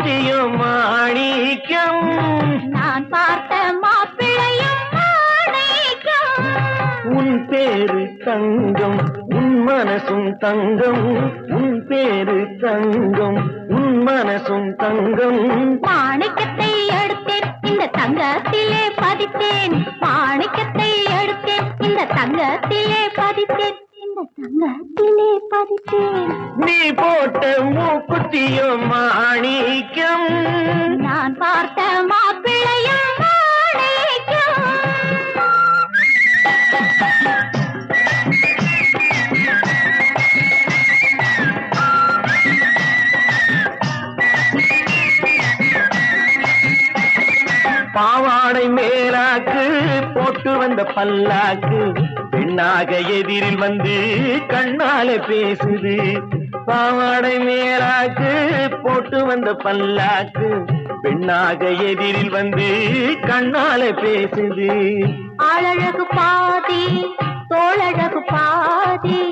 மூக்குத்தியும் மாணிக்கம். நான் பார்த்த மாப்பிள்ளையும் மாணிக்கம். உன் பேரு தங்கம் உன் மனசும் தங்கம். உன் பேரு தங்கம் உன் மனசும் தங்கம். மாணிக்கத்தை எடுத்தேன் இந்த தங்கத்திலே பதித்தேன். மாணிக்கத்தை எடுத்தேன் இந்த தங்கத்திலே பதித்தேன். தங்கத்திலே பதித்தேன். நீ போட்ட மூக்குத்தியும் மாணிக்கம். நான் பார்த்த மாப்பிள்ளையும் மாணிக்கம். பாவாடை மேலாக்கு போட்டு வந்த பல்லாக்கு. பெண்ணாக எதிரில் வந்து கண்ணால பேசுது. பாவாடை மேலாக்கு போட்டு வந்த பல்லாக்கு பெண்ணாக எதிரில் வந்து கண்ணால பேசுது. ஆளழகு பாதி தோளழகு பாதி.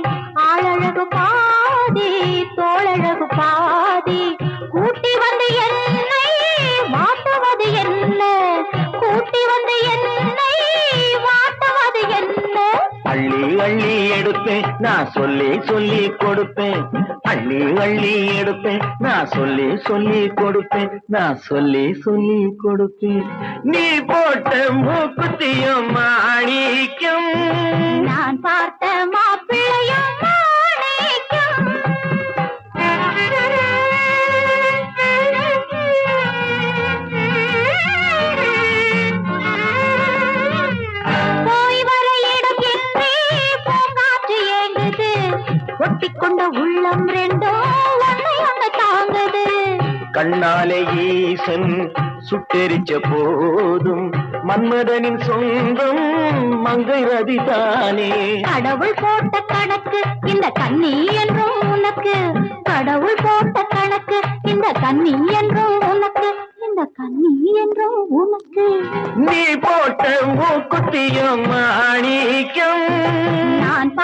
அள்ளி அள்ளி எடுப்பேன். நான் சொல்லி சொல்லி கொடுப்பேன். அள்ளி அள்ளி எடுப்பேன். நான் சொல்லி சொல்லி கொடுப்பேன். நான் சொல்லி சொல்லி கொடுப்பேன். நீ போட்ட மூக்குத்தியும் மாணிக்கம். நான் பார்த்த கண்ணாலே ஈசன் சுட்டெரிச்ச போதும் மன்மதனின் சொந்தம் மங்கை ரதிதானே. கடவுள் போட்ட கணக்கு இந்த கண்ணி என்றும் உனக்கு. கடவுள் போட்ட கணக்கு இந்த கண்ணி என்றும் உனக்கு. இந்த கண்ணி என்றும் உனக்கு. நீ போட்ட மூக்குத்தியும் மாணிக்கம். நான்